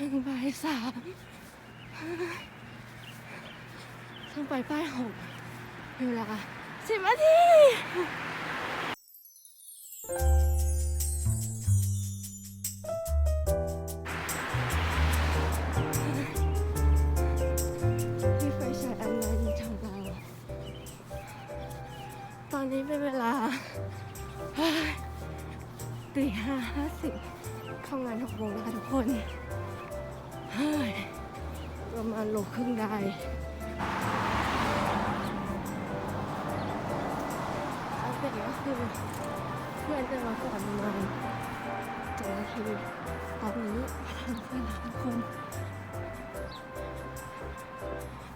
ถึงบ่ายสามต้องไปป้ายหกมีเวลาสิบนาทีที่ไฟฉายอันนั้นของเราตอนนี้เป็นเวลาตีห้าห้าสิบเข้างานหกโมงนะคะทุกคน ประมาณโลครึ่งได้อัปเดตก็คือเพื่อนจะมาก่อนประมาณเจ็ดนาทีตอนนี้มาทำเพื่อนแล้วทุกคน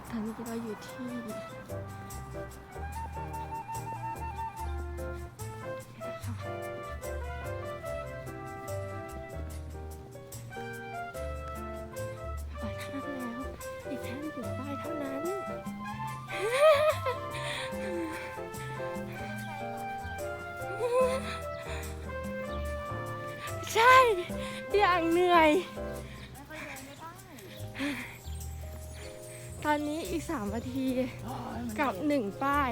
ตอนนี้เราอยู่ที่ สามนาทีกับหนึ่งป้าย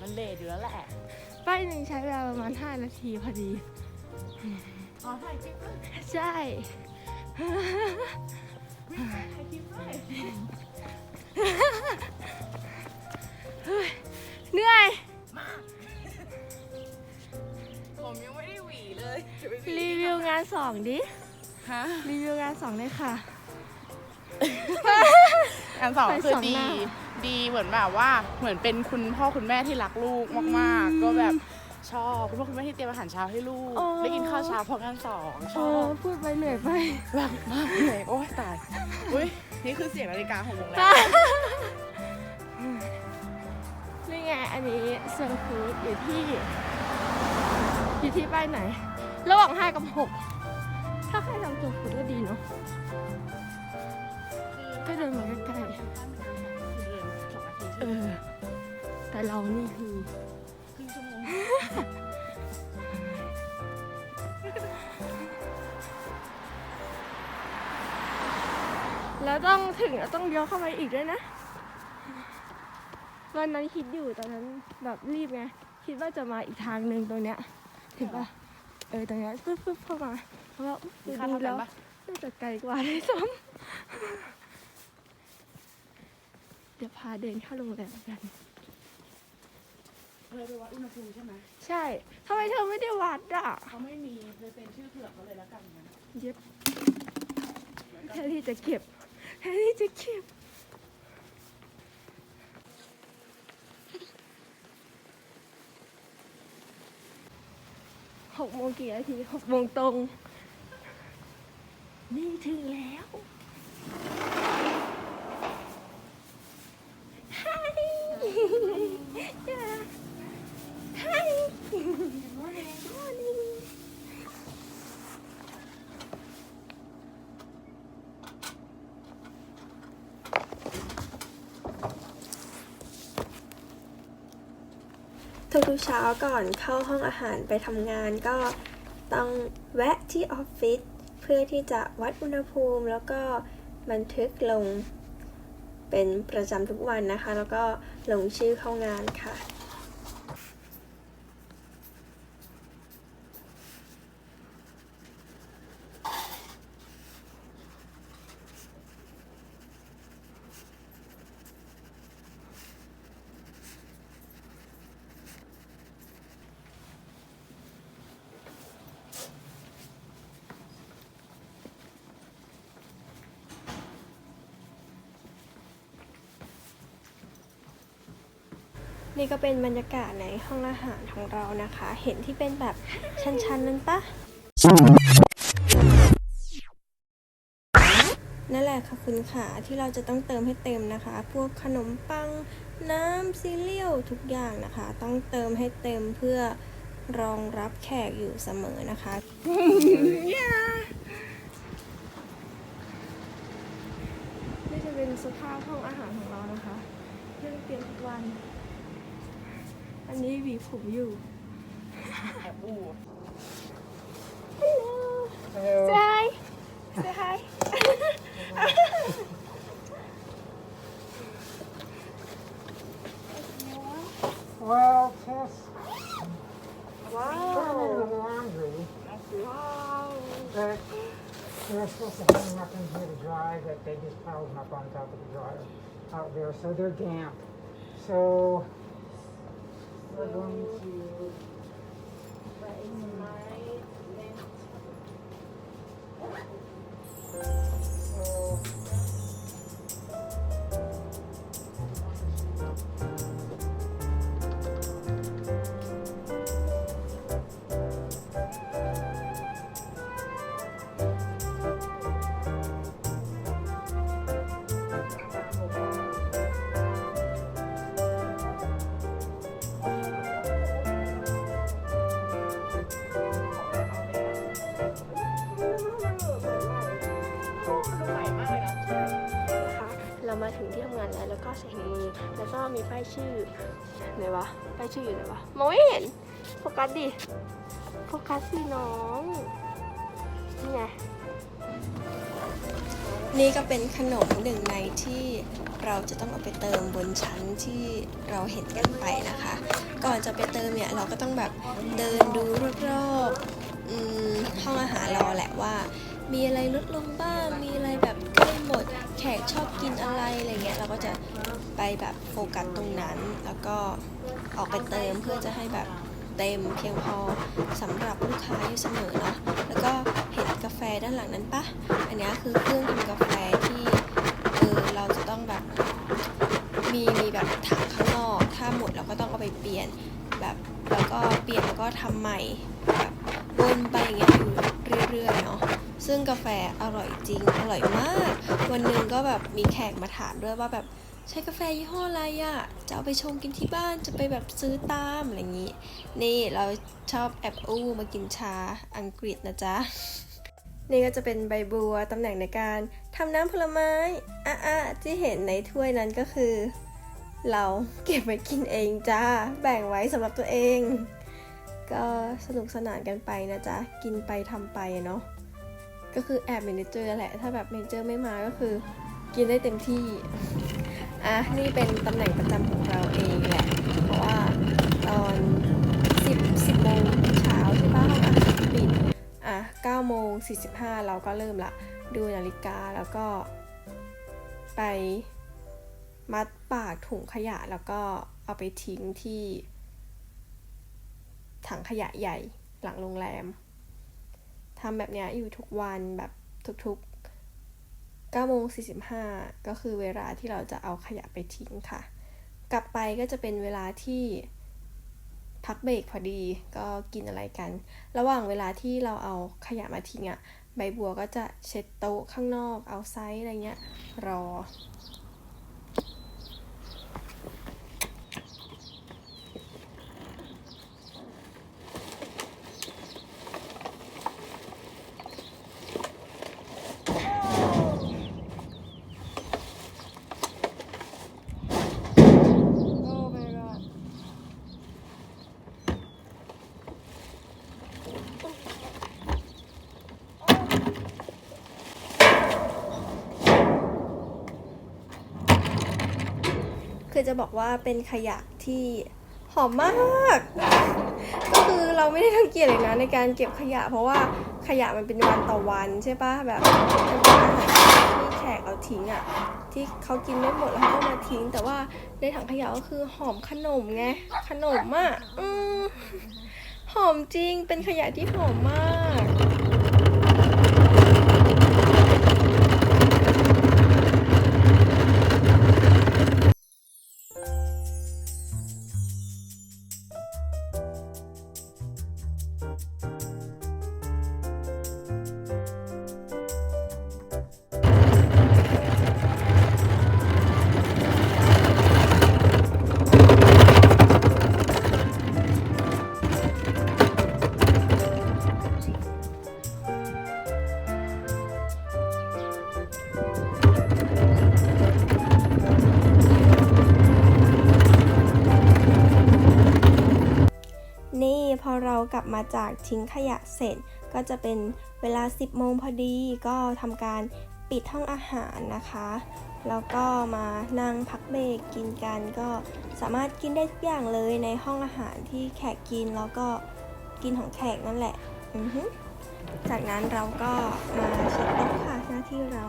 มันเลทอยู่แล้วแหละป้ายหนึ่งใช้เวลาประมาณห้านาทีพอดี อ๋อถ่าคลิปใช่เหนื่อย ผมยังไม่ได้หวีเลยรีวิวงานสองดิรีวิวงานสองเลยค่ะ อันสองไปคือสองดีหน้าดีเหมือนแบบว่าเหมือนเป็นคุณพ่อคุณแม่ที่รักลูกมากอืมๆก็แบบชอบคุณพ่อคุณแม่ที่เตรียมอาหารเช้าให้ลูกอ๋อได้กินข้าวเช้าพร้อมกันสองชเอออบพูดไปเหนื่อยไปรักมากเลยโอ้ยตายอุ้ยนี่คือเสียงนาฬิกาของวงแล้วนี่ไงอันนี้เซอร์ฟูดอยู่ที่อยู่ที่ป้ายไหน ระหว่าง5กับ6ถ้าใครทำเซอร์ฟูดก็ดีเนาะ ก็เดินมาใกล้ๆเออ แต่เรานี่คือครึ่งชั่วโมงแล้วต้องถึงแล้วต้องเลี้ยวเข้าไปอีกด้วยนะวันนั้นคิดอยู่ตอนนั้นแบบรีบไงคิดว่าจะมาอีกทางหนึ่งตรงเนี้ยถึงปะเออตรงเนี้ยปึ๊บปึ๊บเข้ามาเพราะว่าอุ๊ยมีดูค่าเท่ากัแล้นวปะน่าจะไกลกว่าด้วยซ้ำ เดี๋ยวพาเดินเข้าโรงแรมกันเคยไปวัดอุณหภูมิใช่ไหมใช่ทำไมเธอไม่ได้วัดอะ เขาไม่มีเลยเป็นชื่อเผือกเขาเลยแล้วกันนะเย็บแทนที่จะเก็บแทนที่จะเก็บ หกโมงกี่นาทีหกโมงตรง นี่ถึงแล้วฮายฮาย morning ทุกเช้าก่อนเข้าห้องอาหารไปทำงานก็ต้องแวะที่ออฟฟิศเพื่อที่จะวัดอุณหภูมิ แล้วก็บันทึกลงเป็นประจำทุกวันนะคะ แล้วก็ลงชื่อเข้างานค่ะ นี่ก็เป็นบรรยากาศในห้องอาหารของเรานะคะ เห็นที่เป็นแบบชั้นๆนั้นปะนั่นแหละค่ะคุณขาที่เราจะต้องเติมให้เต็มนะคะ พวกขนมปังน้ำซีเรียลทุกอย่างนะคะ ต้องเติมให้เต็มเพื่อรองรับแขกอยู่เสมอนะคะ นี่จะเป็นสภาพห้องอาหารของเรานะคะเรื่องเปลี่ยนทุกวัน อันนี้หวีผมอยู่ แอบอู้ Say hi Say hi Well, Tess,ว้า put 'em ว in the laundry, ว้าว but they're supposed to hang them up in here to dry, but they just piled them up on top of the dryer out there, so they're damp. So But it's right left. มีป้ายชื่อไหนวะป้ายชื่ออยู่ไหนวะมองไม่เห็นโฟกัสดิโฟกัสสิน้องนี่ไงนี่ก็เป็นขนมหนึ่งในที่เราจะต้องเอาไปเติมบนชั้นที่เราเห็นกันไปนะคะ ก่อนจะไปเติมเนี่ยเราก็ต้องแบบเดินดูรอบๆห้องอาหารรอแหละว่า มีอะไรลดลงบ้าง มีอะไรแบบใกล้หมด แขกชอบกินอะไรอะไรเงี้ย เราก็จะไปแบบโฟกัสตรงนั้น แล้วก็ออกไปเติมเพื่อจะให้แบบเต็มเพียงพอสำหรับลูกค้าอยู่เสมอเนาะ แล้วก็เห็นกาแฟด้านหลังนั้นปะ อันนี้คือเครื่องทำกาแฟที่เออเราจะต้องแบบมีมีแบบถังข้างนอก ถ้าหมดเราก็ต้องเอาไปเปลี่ยนแบบแล้วก็เปลี่ยนแล้วก็ทำใหม่แบบวนไปอย่างเงี้ยอยู่เรื่อยๆเนาะ ซึ่งกาแฟอร่อยจริง อร่อยมาก วันหนึ่งก็แบบมีแขกมาถามด้วยว่าแบบใช้กาแฟยี่ห้ออะไรอะ่ะจะเอาไปชงกินที่บ้าน จะไปแบบซื้อตามอะไรอย่างงี้ นี่เราชอบแอบอู้มากินชาอังกฤษนะจ๊ะ นี่ก็จะเป็นใบบัวตำแหน่งในการทำน้ำผลไม้อะอะที่เห็นในถ้วยนั้นก็คือ เราเก็บไว้กินเองจ้า แบ่งไว้สำหรับตัวเอง ก็สนุกสนานกันไปนะจ๊ะ กินไปทำไปเนาะ ก็คือแอบเมนเจอร์แหละ ถ้าแบบเมนเจอร์ไม่มาก็คือกินได้เต็มที่ อะ นี่เป็นตำแหน่งประจำของเราเองแหละ เพราะว่าตอน 10 10โมงเช้าใช่ปะห้องอาหารปิด อะ9โมง45 เราก็เริ่มละดูนาฬิกาแล้วก็ไปมัดปากถุงขยะแล้วก็เอาไปทิ้งที่ ถังขยะใหญ่หลังโรงแรม ทำแบบเนี้ยอยู่ทุกวันแบบทุกๆ9โมง45 ก็คือเวลาที่เราจะเอาขยะไปทิ้งค่ะ กลับไปก็จะเป็นเวลาที่พักเบรกพอดีก็กินอะไรกัน ระหว่างเวลาที่เราเอาขยะมาทิ้งอะ่ะ ใบบัวก็จะเช็ดโต๊ะข้างนอก เอาไซส์อะไรเงี้ยรอ คือจะบอกว่าเป็นขยะที่หอมมาก ก็คือเราไม่ได้ทังเกียจเลยนะในการเก็บขยะ เพราะว่าขยะมันเป็นวันต่อวันใช่ปะแบบมันเป็นอาหารที่แขกเอาทิ้งอะ่ะที่เขากินไม่หมดแล้วเขาก็มาทิ้ง แต่ว่าในถังขยะก็คือหอมขนมไงขนมอะ่ะหอมจริงเป็นขยะที่หอมมาก พอเรากลับมาจากทิ้งขยะเสร็จ ก็จะเป็นเวลา 10 โมงพอดี ก็ทำการปิดห้องอาหารนะคะ แล้วก็มานั่งพักเบรกกินกันก็สามารถกินได้ทุกอย่างเลยในห้องอาหารที่แขกกินแล้วก็กินของแขกนั่นแหละ จากนั้นเราก็มาเช็ดโต๊ะค่ะหน้าที่เรา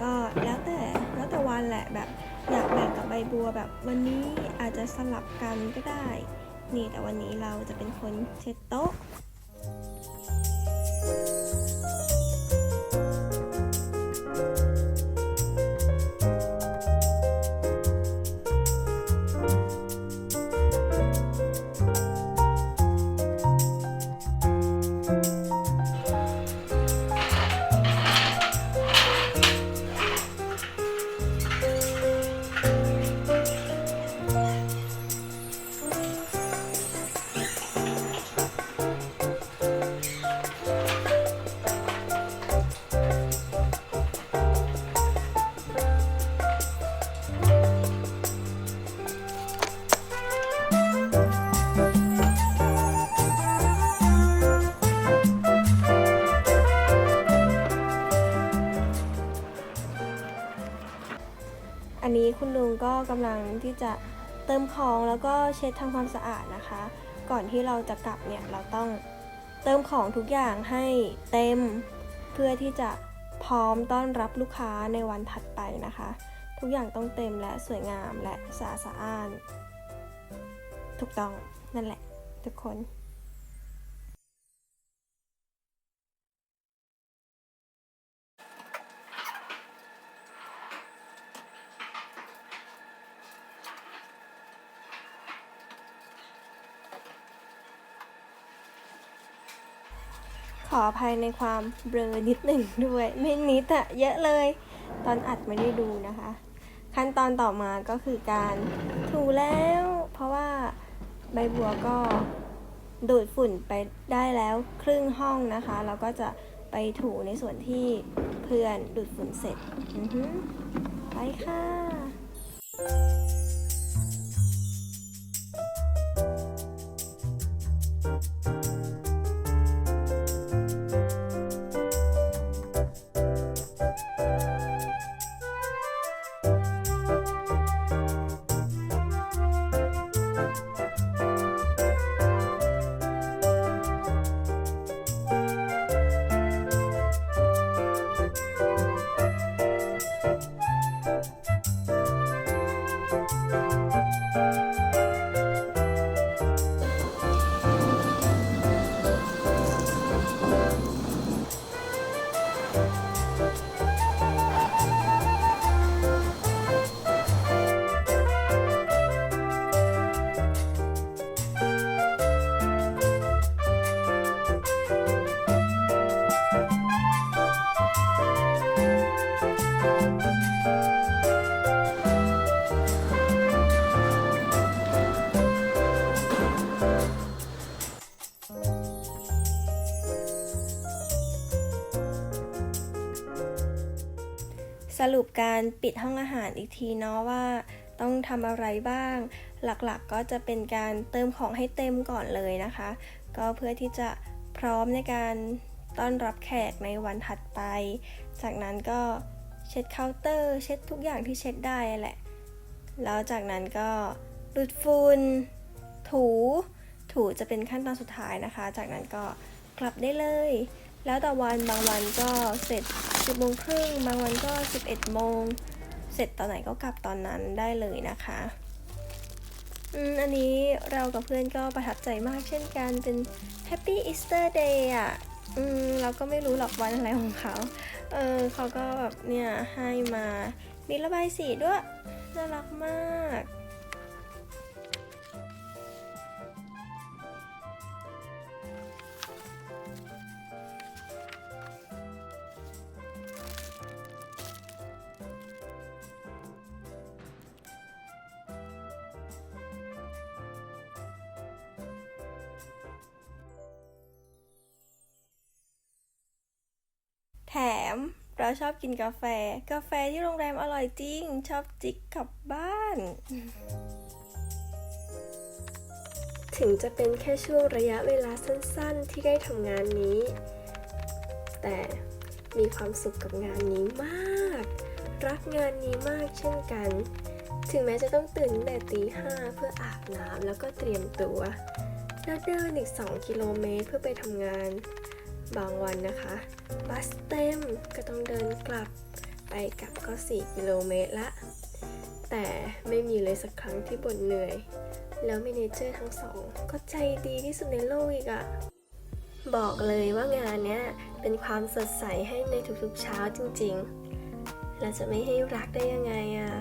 ก็แล้วแต่แล้วแต่วันแหละแบบอยากแบ่งกับใบบัวแบบวันนี้อาจจะสลับกันก็ได้ นี่แต่วันนี้เราจะเป็นคนเช็ดโต๊ะ ก็กำลังที่จะเติมของแล้วก็เช็ดทำความสะอาดนะคะ ก่อนที่เราจะกลับเนี่ยเราต้องเติมของทุกอย่างให้เต็ม เพื่อที่จะพร้อมต้อนรับลูกค้าในวันถัดไปนะคะ ทุกอย่างต้องเต็มและสวยงามและสะอาดสะอ้าน ถูกต้องนั่นแหละทุกคน ขออภัยในความเบลอนิดหนึ่งด้วย ไม่นิดอะเยอะเลย ตอนอัดไม่ได้ดูนะคะ ขั้นตอนต่อมาก็คือการถูแล้ว เพราะว่าใบบัวก็ดูดฝุ่นไปได้แล้วครึ่งห้องนะคะแล้วก็จะไปถูในส่วนที่เพื่อนดูดฝุ่นเสร็จไปค่ะ รุปการปิดห้องอาหารอีกทีเนาะว่า ต้องทำอะไรบ้าง หลักๆก็จะเป็นการเติมของให้เต็มก่อนเลยนะคะ ก็เพื่อที่จะพร้อมในการต้อนรับแขกในวันถัดไป จากนั้นก็เช็ดเคาน์เตอร์ เช็ดทุกอย่างที่เช็ดได้แหละ แล้วจากนั้นก็ดูดฝุ่นถู ถูจะเป็นขั้นตอนสุดท้ายนะคะ จากนั้นก็กลับได้เลย แล้วแต่วันบางวันก็เสร็จ 10โมงครึ่งบางวันก็ 11โมงเสร็จตอนไหนก็กลับตอนนั้นได้เลยนะคะอืมอันนี้เรากับเพื่อนก็ประทับใจมากเช่นกันเป็น Happy Easter Day อะอืมเราก็ไม่รู้หรอกวันอะไรของเขา เออเขาก็แบบเนี่ยให้มามีระบายสีด้วย น่ารักมาก ม เราชอบกินกาแฟ กาแฟที่โรงแรมอร่อยจริง ชอบจิกกลับบ้าน ถึงจะเป็นแค่ช่วงระยะเวลาสั้นๆ ที่ได้ทำงานนี้ แต่มีความสุขกับงานนี้มาก รักงานนี้มากเช่นกัน ถึงแม้จะต้องตื่นแต่ตีห้าเพื่ออาบน้ำแล้วก็เตรียมตัวแล้วเดินอีก 2 กิโลเมตรเพื่อไปทำงาน บางวันนะคะ บัสเต็มก็ต้องเดินกลับไปกลับก็ 4 กิโลเมตรละ แต่ไม่มีเลยสักครั้งที่บ่นเหนื่อย แล้วเมเนเจอร์ทั้งสอง ก็ใจดีที่สุดในโลกอีกอะบอกเลยว่างานเนี้ยเป็นความสดใสให้ในทุกๆเช้าจริงๆ แล้วจะไม่ให้รักได้ยังไงอะ